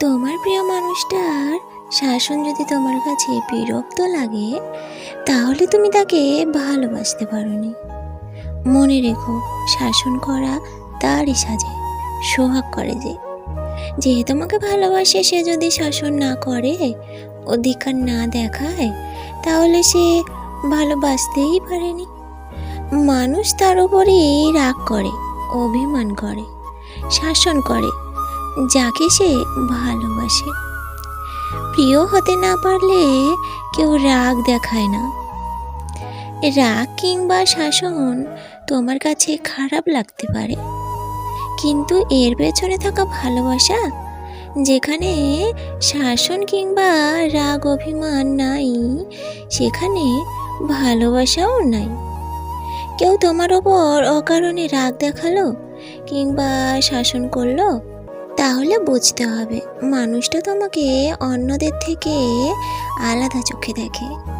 তোমার প্রিয় মানুষটার শাসন যদি তোমার কাছে বিরক্ত লাগে, তাহলে তুমি তাকে ভালোবাসতে পারোনি। মনে রেখো, শাসন করা তারই সাজে, সোহাগ করে যে। যে তোমাকে ভালোবাসে, সে যদি শাসন না করে, অধিকার না দেখায়, তাহলে সে ভালোবাসতেই পারেনি। মানুষ তার উপরেই রাগ করে, অভিমান করে, শাসন করে যাকে সে ভালোবাসে। প্রিয় হতে না পারলে কেউ রাগ দেখায় না। রাগ কিংবা শাসন তোমার কাছে খারাপ লাগতে পারে। কিন্তু এর পেছনে থাকা ভালোবাসা, যেখানে শাসন কিংবা রাগ অভিমান নাই, সেখানে ভালোবাসাও নাই। কেউ তোমার ওপর অকারণে রাগ দেখাল কিংবা শাসন করল তাহলে বুঝতে হবে। মানুষটা তোমাকে অন্যদের থেকে আলাদা চোখে দেখে।